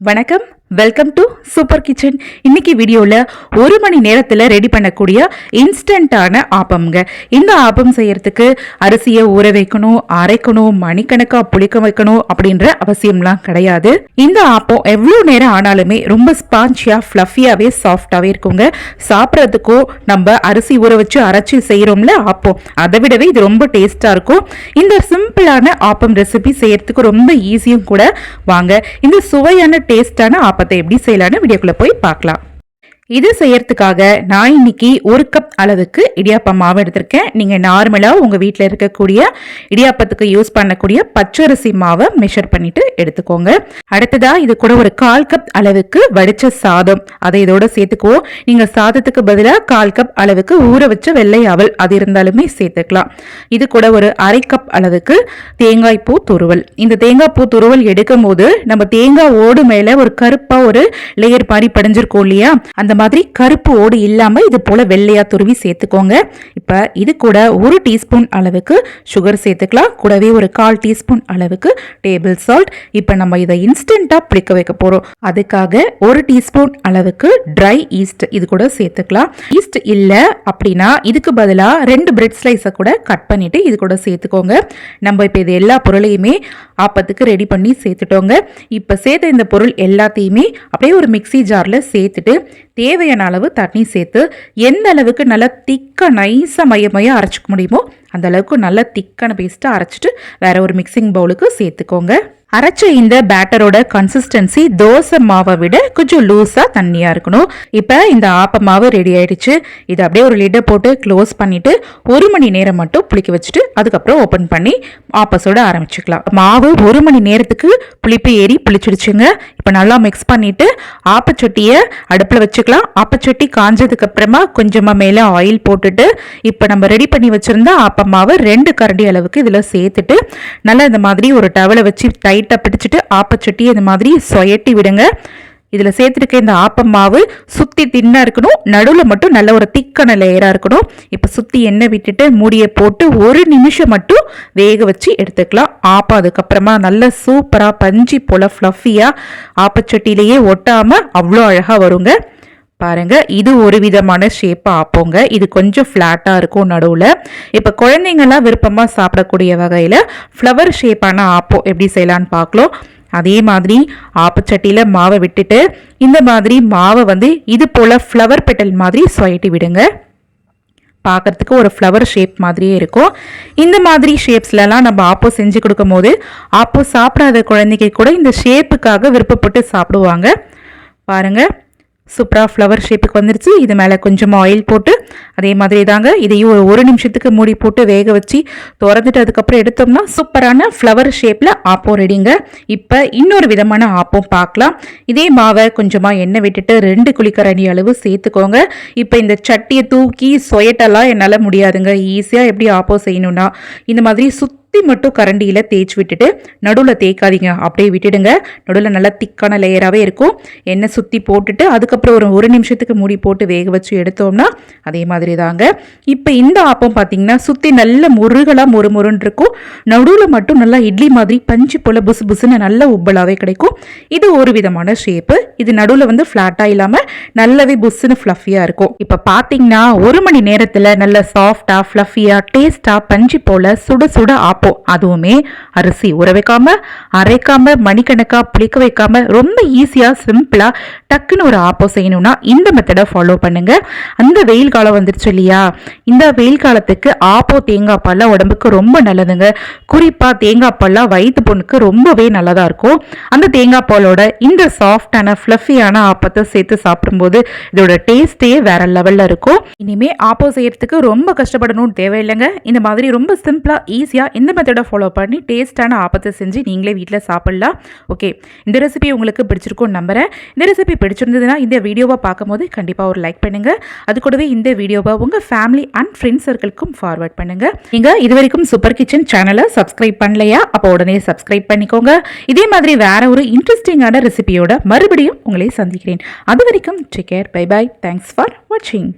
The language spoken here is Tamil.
வணக்கம். வெல்கம் டு சூப்பர் கிச்சன் இன்னைக்கு வீடியோவில் ஒரு மணி நேரத்தில் ரெடி பண்ணக்கூடிய இன்ஸ்டண்ட்டான ஆப்பம்ங்க. இந்த ஆப்பம் செய்யறதுக்கு அரிசியை ஊற வைக்கணும் அரைக்கணும் மணிக்கணக்காக புளிக்க வைக்கணும் அப்படின்ற அவசியம்லாம் கிடையாது. இந்த ஆப்பம் எவ்வளோ நேரம் ஆனாலுமே ரொம்ப ஸ்பாஞ்சியாக ஃப்ளஃபியாகவே சாஃப்டாகவே இருக்குங்க. சாப்பிட்றதுக்கும் நம்ம அரிசி ஊற வச்சு அரைச்சி செய்கிறோம்ல ஆப்பம். அதை விடவே இது ரொம்ப டேஸ்ட்டாக இருக்கும். இந்த சிம்பிளான ஆப்பம் ரெசிபி செய்யறதுக்கு ரொம்ப ஈஸியும் கூட வாங்க. இந்த சுவையான டேஸ்டான ஆப்பத்தை எப்படி செய்யலான்னு வீடியோக்குள்ள போய் பார்க்கலாம். இது செய்யறதுக்காக நான் இன்னைக்கு ஒரு கப் அளவுக்கு இடியாப்பம் மாவு எடுத்திருக்கேன். நீங்கள் நார்மலாக உங்கள் வீட்டில் இருக்கக்கூடிய இடியாப்பத்துக்கு யூஸ் பண்ணக்கூடிய பச்சரிசி மாவை மெஷர் பண்ணிட்டு எடுத்துக்கோங்க. அடுத்ததா இது கூட ஒரு கால் கப் அளவுக்கு வடிச்ச சாதம். அதை இதோட சேர்த்துக்குவோம். நீங்கள் சாதத்துக்கு பதிலாக கால் கப் அளவுக்கு ஊற வச்ச வெள்ளை அவல் அது இருந்தாலுமே சேர்த்துக்கலாம். இது கூட ஒரு அரை கப் அளவுக்கு தேங்காய் பூ துருவல். இந்த தேங்காய் பூ துருவல் எடுக்கும் போது நம்ம தேங்காய் ஓடு மேலே ஒரு கருப்பாக ஒரு லேயர் மாதிரி படிஞ்சிருக்கோம் இல்லையா? அந்த மாதிரி கருப்பு ஓடு இல்லாமல் இது போல் வெள்ளையா துருவி சேர்த்துக்கோங்க. இப்போ இது கூட ஒரு டீஸ்பூன் அளவுக்கு சுகர் சேர்த்துக்கலாம். கூடவே ஒரு கால் டீஸ்பூன் அளவுக்கு டேபிள் சால்ட் இப்போ நம்ம இதை இன்ஸ்டண்ட்டாக பிடிக்க வைக்க போகிறோம் அதுக்காக ஒரு டீஸ்பூன் அளவுக்கு ட்ரை ஈஸ்ட் இது கூட சேர்த்துக்கலாம். ஈஸ்ட் இல்லை அப்படின்னா இதுக்கு பதிலாக ரெண்டு பிரெட் ஸ்லைஸை கூட கட் பண்ணிவிட்டு இது கூட சேர்த்துக்கோங்க. நம்ம இப்போ இது எல்லா பொருளையுமே ஆப்பத்துக்கு ரெடி பண்ணி சேர்த்துட்டோங்க. இப்போ சேர்த்த இந்த பொருள் எல்லாத்தையுமே அப்படியே ஒரு மிக்சி ஜாரில் சேர்த்துட்டு தேவையான அளவு தண்ணி சேர்த்து எந்த அளவுக்கு நல்லா திக்காக நைஸாக மைய அரைச்சிக்க முடியுமோ அந்த அளவுக்கு நல்லா திக்கான பேஸ்ட்டாக அரைச்சிட்டு வேறு ஒரு மிக்சிங் பவுலுக்கு சேர்த்துக்கோங்க. அரைச்ச இந்த பேட்டரோட கன்சிஸ்டன்சி தோசை மாவை விட கொஞ்சம் லூஸாக தண்ணியாக இருக்கணும். இப்போ இந்த ஆப்ப மாவு ரெடி ஆயிடுச்சு. இதை அப்படியே ஒரு லிட்டை போட்டு க்ளோஸ் பண்ணிட்டு ஒரு மணி நேரம் மட்டும் புளிக்க வச்சுட்டு அதுக்கப்புறம் ஓப்பன் பண்ணி ஆப்பஸோட ஆரம்பிச்சுக்கலாம். மாவு ஒரு மணி நேரத்துக்கு புளிப்பு ஏறி புளிச்சிடுச்சுங்க. இப்போ நல்லா மிக்ஸ் பண்ணிட்டு ஆப்பச்சொட்டியை அடுப்பில் வச்சுக்கலாம். ஆப்பச்சொட்டி காஞ்சதுக்கு அப்புறமா கொஞ்சமாக மேலே ஆயில் போட்டுட்டு இப்போ நம்ம ரெடி பண்ணி வச்சிருந்த ஆப்ப மாவு ரெண்டு கரண்டி அளவுக்கு இதில் சேர்த்துட்டு நல்லா இந்த மாதிரி ஒரு டவலை வச்சு டைட் லைட்டாக பிடிச்சிட்டு ஆப்பச்சட்டி இந்த மாதிரி சொயட்டி விடுங்க. இதில் சேர்த்துருக்க இந்த ஆப்பம் மாவு சுற்றி தின்னாக இருக்கணும். நடுவில் மட்டும் நல்ல ஒரு திக்கான லேயராக இருக்கணும். இப்போ சுற்றி எண்ணெய் விட்டுட்டு மூடியை போட்டு ஒரு நிமிஷம் மட்டும் வேக வச்சு எடுத்துக்கலாம். ஆப்பம் அதுக்கப்புறமா நல்ல சூப்பராக பஞ்சி போல் ஃப்ளஃபியாக ஆப்பச்சட்டிலேயே ஒட்டாமல் அவ்வளோ அழகாக வருங்க. பாருங்க. இது ஒரு விதமான ஷேப்பை ஆப்போங்க. இது கொஞ்சம் ஃப்ளாட்டாக இருக்கும் நடுவில். இப்போ குழந்தைங்கள்லாம் விருப்பமாக சாப்பிடக்கூடிய வகையில் ஃப்ளவர் ஷேப்பான ஆப்போ எப்படி செய்யலான்னு பார்க்கலாம். அதே மாதிரி ஆப்பச்சட்டியில் மாவை விட்டுட்டு இந்த மாதிரி மாவை வந்து இது போல் ஃப்ளவர் பெட்டல் மாதிரி சொயட்டி விடுங்க. பார்க்குறதுக்கு ஒரு ஃப்ளவர் ஷேப் மாதிரியே இருக்கும். இந்த மாதிரி ஷேப்ஸ்லலாம் நம்ம ஆப்போ செஞ்சு கொடுக்கும் போது ஆப்போ சாப்பிடாத குழந்தைக்கு கூட இந்த ஷேப்புக்காக விருப்பப்பட்டு சாப்பிடுவாங்க. பாருங்கள் சூப்பராக ஃப்ளவர் ஷேப்புக்கு வந்துருச்சு. இது மேலே கொஞ்சமாக ஆயில் போட்டு அதே மாதிரி தாங்க இதையும் ஒரு ஒரு நிமிஷத்துக்கு மூடி போட்டு வேக வச்சு திறந்துட்டு அதுக்கப்புறம் எடுத்தோம்னா சூப்பரான ஃப்ளவர் ஷேப்பில் ஆப்பம் ரெடிங்க இப்போ இன்னொரு விதமான ஆப்பம் பார்க்கலாம். இதே மாவை கொஞ்சமாக எண்ணெய் விட்டுட்டு ரெண்டு குளிக்கரணி அளவு சேர்த்துக்கோங்க. இப்போ இந்த சட்டியை தூக்கி சொயட்டெல்லாம் என்னால் முடியாதுங்க. ஈஸியாக எப்படி ஆப்பம் செய்யணும்னா இந்த மாதிரி சுத் சுற்றி மட்டும் கரண்டியில் தேய்ச்சி விட்டுட்டு நடுவில் தேய்க்காதீங்க. அப்படியே விட்டுடுங்க. நடுவில் நல்லா திக்கான லேயராகவே இருக்கும். எண்ணெய் சுற்றி போட்டுட்டு அதுக்கப்புறம் ஒரு ஒரு நிமிஷத்துக்கு மூடி போட்டு வேக வச்சு எடுத்தோம்னா அதே மாதிரி தாங்க. இப்போ இந்த ஆப்பம் பார்த்தீங்கன்னா சுற்றி நல்ல முருகலாக மொறு மொறுன்னு இருக்கும். நடுவில் மட்டும் நல்லா இட்லி மாதிரி பஞ்சு போல் புசு புசுன்னு நல்ல உப்பலாகவே கிடைக்கும். இது ஒரு விதமான ஷேப்பு இது நடுவில் வந்து ஃப்ளாட்டாக இல்லாமல் நல்லாவே புஸ்ஸுன்னு ஃப்ளஃபியாக இருக்கும். இப்போ பார்த்தீங்கன்னா ஒரு மணி நேரத்தில் நல்ல சாஃப்டாக ஃப்ளஃபியாக டேஸ்ட்டாக பஞ்சு போல் சுட சுட ஆப்பம் அப்போ அதுவுமே அரிசி. ஊற வைக்காம அரைக்காம மணிக்கணக்கா புளிக்க வைக்காம ரொம்ப ஈஸியா சிம்பிளா டக்குன்னு ஒரு ஆப்போ செய்யணும்னா இந்த மெத்தடை ஃபாலோ பண்ணுங்க. அந்த வெயில் காலம் வந்துருச்சு இல்லையா? இந்த வெயில் காலத்துக்கு ஆப்போ தேங்காய் பால்லாம் உடம்புக்கு ரொம்ப நல்லதுங்க. குறிப்பா தேங்காய் பால்லாம் வயிற்று பொண்ணுக்கு ரொம்பவே நல்லதா இருக்கும். அந்த தேங்காய் பாலோட இந்த சாஃப்டான ஃப்ளஃபியான ஆப்பத்தை சேர்த்து சாப்பிடும்போது இதோட டேஸ்டே வேற லெவல்ல இருக்கும். இனிமே ஆப்போ செய்யறதுக்கு ரொம்ப கஷ்டப்படணும்னு தேவையில்லைங்க. இந்த மாதிரி ரொம்ப சிம்பிளா ஈஸியா இந்த மெத்தடை ஃபாலோ பண்ணி டேஸ்ட்டான ஆப்பத்தை செஞ்சு நீங்களே வீட்டில் சாப்பிட்லாம். ஓகே இந்த ரெசிபி உங்களுக்கு பிடிச்சிருக்கும்னு நம்புகிறேன் இந்த ரெசிபி பிடிச்சிருந்ததுன்னா இந்த வீடியோவை பார்க்கும்போது கண்டிப்பாக ஒரு லைக் பண்ணுங்கள் அது கூடவே இந்த வீடியோவை உங்கள் ஃபேமிலி அண்ட் ஃப்ரெண்ட்ஸ் சர்க்கிள்க்கும் ஃபார்வர்ட் பண்ணுங்கள் நீங்கள் இது வரைக்கும் சூப்பர் கிச்சன் சேனலை சப்ஸ்கிரைப் பண்ணலையா? அப்போ உடனே சப்ஸ்கிரைப் பண்ணிக்கோங்க. இதே மாதிரி வேற ஒரு இன்ட்ரெஸ்டிங்கான ரெசிபியோட மறுபடியும் உங்களை சந்திக்கிறேன். அது வரைக்கும் take care bye bye thanks for வாட்சிங்